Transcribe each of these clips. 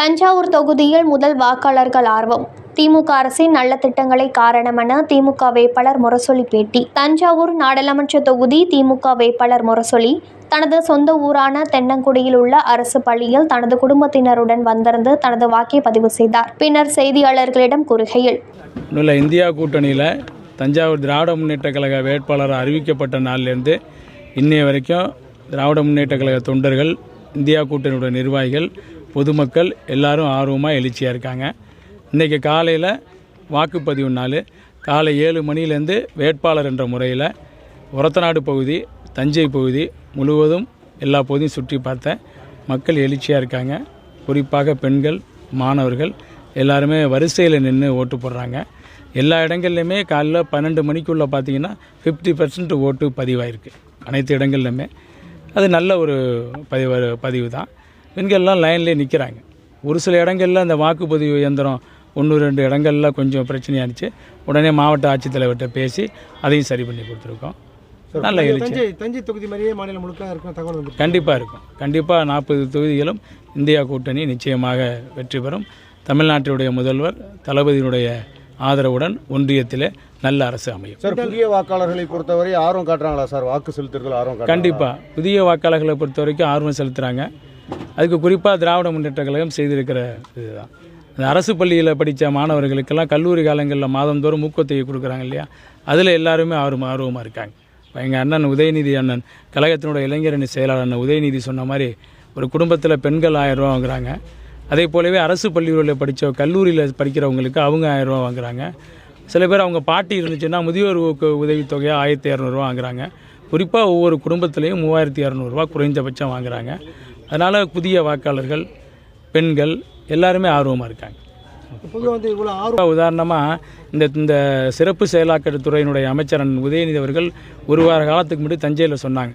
தஞ்சாவூர் தொகுதியில் முதல் வாக்காளர்கள் ஆர்வம். திமுக அரசின் நல்ல திட்டங்களை காரணமென திமுக வேட்பாளர் முரசொலி பேட்டி. தஞ்சாவூர் நாடாளுமன்ற தொகுதி திமுக வேட்பாளர் முரசொலி தனது சொந்த ஊரான தென்னங்குடியில் உள்ள அரசு பள்ளியில் தனது குடும்பத்தினருடன் வந்திருந்து தனது வாக்கை பதிவு செய்தார். பின்னர் செய்தியாளர்களிடம் கூறுகையில் இந்தியா கூட்டணியில் தஞ்சாவூர் திராவிட முன்னேற்ற கழக வேட்பாளர் அறிவிக்கப்பட்ட நாளிலிருந்து இன்னைய வரைக்கும் திராவிட முன்னேற்ற கழக தொண்டர்கள் இந்தியா கூட்டணியோட நிர்வாகிகள் பொதுமக்கள் எல்லாரும் ஆர்வமாக எழுச்சியாக இருக்காங்க. இன்றைக்கி காலையில் வாக்குப்பதிவு நாள். காலை ஏழு மணிலேருந்து வேட்பாளர் என்ற முறையில் உரத்தநாடு பகுதி தஞ்சை பகுதி முழுவதும் எல்லா பகுதியும் சுற்றி பார்த்தேன் மக்கள் எழுச்சியாக இருக்காங்க. குறிப்பாக பெண்கள் மாணவர்கள் எல்லாருமே வரிசையில் நின்று ஓட்டு போடுறாங்க. எல்லா இடங்கள்லையுமே காலைல பன்னெண்டு மணிக்குள்ளே பார்த்தீங்கன்னா ஃபிஃப்டி பர்சன்ட் ஓட்டு பதிவாயிருக்கு. அனைத்து இடங்கள்லையுமே. அது நல்ல ஒரு பதிவு பதிவு தான் பெண்கள்லாம் லைன்லேயே நிற்கிறாங்க ஒரு சில இடங்களில் அந்த வாக்குப்பதிவு இயந்திரம் ஒன்று ரெண்டு இடங்கள்ல கொஞ்சம் பிரச்சனையாக இருந்துச்சு உடனே மாவட்ட ஆட்சித்தலைவர்கிட்ட பேசி அதையும் சரி பண்ணி கொடுத்துருக்கோம். நல்ல எழுச்சி. தஞ்சை தொகுதி மாதிரியே மாநிலம் முழுக்க இருக்கும் தகவல் கண்டிப்பாக இருக்கும். கண்டிப்பாக நாற்பது தொகுதிகளும் இந்தியா கூட்டணி நிச்சயமாக வெற்றி பெறும். தமிழ்நாட்டினுடைய முதல்வர் தளபதியினுடைய ஆதரவுடன் ஒன்றியத்திலே நல்ல அரசு அமையும். சார் புதிய வாக்காளர்களை பொறுத்தவரை ஆர்வம் காட்டுறாங்களா சார்? வாக்கு செலுத்துறதுல ஆர்வம்? கண்டிப்பாக புதிய வாக்காளர்களை பொறுத்த வரைக்கும் ஆர்வம் செலுத்துகிறாங்க அதுக்கு குறிப்பாக திராவிட முன்னேற்ற கழகம் செய்திருக்கிற இதுதான். அந்த அரசு பள்ளியில் படித்த மாணவர்களுக்கெல்லாம் கல்லூரி காலங்களில் மாதந்தோறும் ஊக்கத்தொகை கொடுக்குறாங்க இல்லையா? அதில் எல்லாருமே ஆர்வம் ஆர்வமாக இருக்காங்க. இப்போ எங்கள் அண்ணன் உதயநிதி அண்ணன் கழகத்தினுடைய இளைஞரணி செயலாளர் அண்ணன் உதயநிதி சொன்ன மாதிரி ஒரு குடும்பத்தில் பெண்கள் ஆயிரம் ரூபா வாங்குறாங்க. அதே போலவே அரசு பள்ளிகளில் படித்த கல்லூரியில் படிக்கிறவங்களுக்கு அவங்க ஆயிரம் ரூபா வாங்குறாங்க. சில பேர் அவங்க பாட்டி இருந்துச்சுன்னா முதியோர் ஊக்க உதவித்தொகையாக ஆயிரத்தி இரநூறுவா வாங்குறாங்க. குறிப்பாக ஒவ்வொரு குடும்பத்துலேயும் மூவாயிரத்தி இரநூறுவா குறைந்தபட்சம் வாங்குறாங்க. அதனால் புதிய வாக்காளர்கள் பெண்கள் எல்லாருமே ஆர்வமாக இருக்காங்க. வந்து இவ்வளோ ஆர்வம் உதாரணமாக இந்த இந்த சிறப்பு செயலாக்கத்துறையினுடைய அமைச்சரன் உதயநிதி அவர்கள் ஒரு வார காலத்துக்கு முன்னாடி தஞ்சையில் சொன்னாங்க.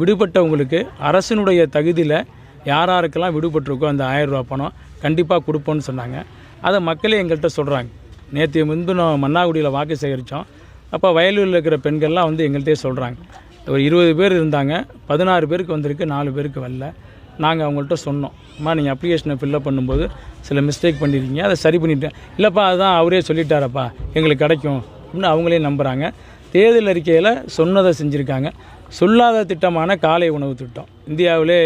விடுபட்டவங்களுக்கு அரசினுடைய தகுதியில் யார் யாருக்கெல்லாம் விடுபட்டிருக்கோ அந்த ஆயிரம் ரூபா பணம் கண்டிப்பாக கொடுப்போம்னு சொன்னாங்க. அதை மக்களே எங்கள்கிட்ட சொல்கிறாங்க நேற்று முன்பு நான் மன்னாகுடியில் வாக்கு சேகரித்தோம் அப்போ வயலூரில் இருக்கிற பெண்கள்லாம் வந்து எங்கள்கிட்டே சொல்கிறாங்க ஒரு இருபது பேர் இருந்தாங்க பதினாறு பேருக்கு வந்திருக்கு நாலு பேருக்கு வரல. நாங்கள் அவங்கள்ட்ட சொன்னோம். அம்மா நீங்கள் அப்ளிகேஷனை ஃபில்லப் பண்ணும்போது சில மிஸ்டேக் பண்ணியிருக்கீங்க அதை சரி பண்ணிட்டேன். இல்லைப்பா அதுதான் அவரே சொல்லிட்டாரப்பா. எங்களுக்கு கிடைக்கும். அப்படின்னு அவங்களே நம்புகிறாங்க தேர்தல் அறிக்கையில் சொன்னதை செஞ்சுருக்காங்க. சொல்லாத திட்டமான காலை உணவு திட்டம். இந்தியாவிலே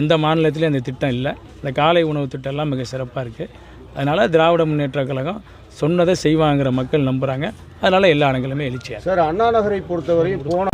எந்த மாநிலத்திலையும் அந்த திட்டம் இல்லை. இந்த காலை உணவு திட்டம்லாம் மிக சிறப்பாக இருக்குது அதனால் திராவிட முன்னேற்ற கழகம் சொன்னதை செய்வாங்கிற மக்கள் நம்புகிறாங்க அதனால் எல்லா இடங்களுமே எழுச்சியாக சார் அண்ணா நகரை பொறுத்தவரை போன